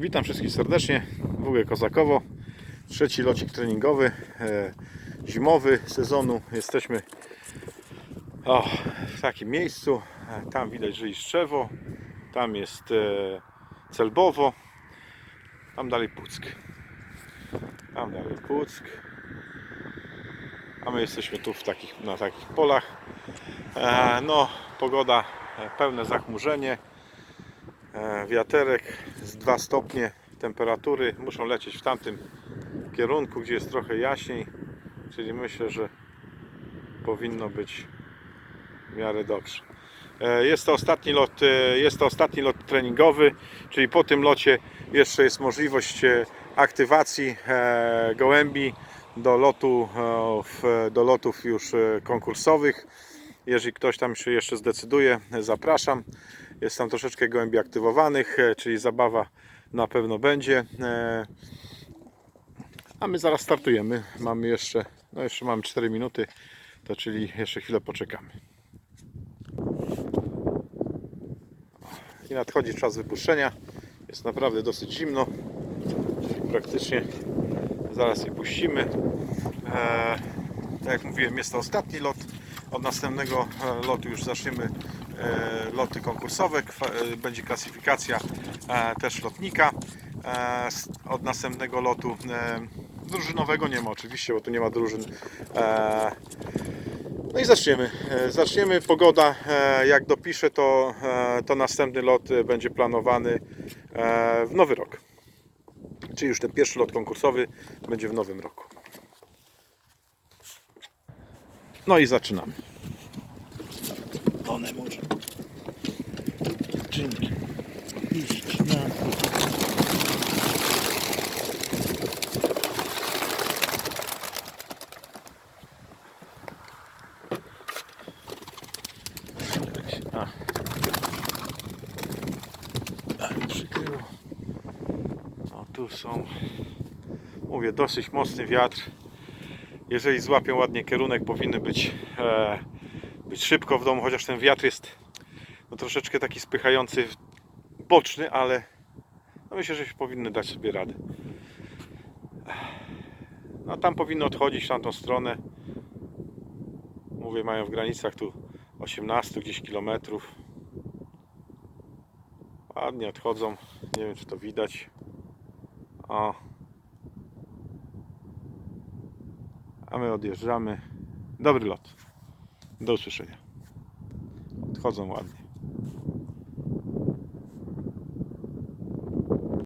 Witam wszystkich serdecznie. WG Kozakowo. Trzeci locik treningowy, e, zimowy sezonu. Jesteśmy o, w takim miejscu. E, Tam widać, że jest Szczewo. Tam jest e, Celbowo. Tam dalej Puck. Tam dalej Puck. A my jesteśmy tu w takich, na takich polach. No, pogoda, pełne zachmurzenie. E, wiaterek z 2 stopnie temperatury muszą lecieć w tamtym kierunku, gdzie jest trochę jaśniej, czyli myślę, że powinno być w miarę dobrze. E, Jest to ostatni lot, e, jest to ostatni lot treningowy, czyli po tym locie jeszcze jest możliwość aktywacji gołębi do, lotu, do lotów już konkursowych. Jeżeli ktoś tam się jeszcze zdecyduje, zapraszam. Jest tam troszeczkę gołębi aktywowanych, e, czyli zabawa na pewno będzie. E, A my zaraz startujemy. Mamy jeszcze, no jeszcze mamy 4 minuty, to czyli jeszcze chwilę poczekamy. I nadchodzi czas wypuszczenia. Jest naprawdę dosyć zimno, praktycznie zaraz je puścimy. E, tak jak mówiłem, jest to ostatni lot. Od następnego lotu już zaczniemy loty konkursowe. E, Będzie klasyfikacja e, też lotnika. E, Od następnego lotu e, drużynowego nie ma oczywiście, bo tu nie ma drużyn. E, No i zaczniemy. E, Zaczniemy. Pogoda, e, jak dopiszę, to, e, to następny lot e, będzie planowany e, w nowy rok. Czyli już ten pierwszy lot konkursowy będzie w nowym roku. No i zaczynamy. One może. Czynki. Iść na A. Ale przykryło. No tu są. Mówię, dosyć mocny wiatr. Jeżeli złapią ładnie kierunek, powinny być, e, być szybko w domu, chociaż ten wiatr jest no, troszeczkę taki spychający, boczny, ale no, myślę, że się powinny dać sobie radę. No tam powinno odchodzić w tamtą stronę. Mówię, mają w granicach tu 18 gdzieś kilometrów. Ładnie odchodzą. Nie wiem, czy to widać. O. A my odjeżdżamy. Dobry lot. Do usłyszenia. Odchodzą ładnie.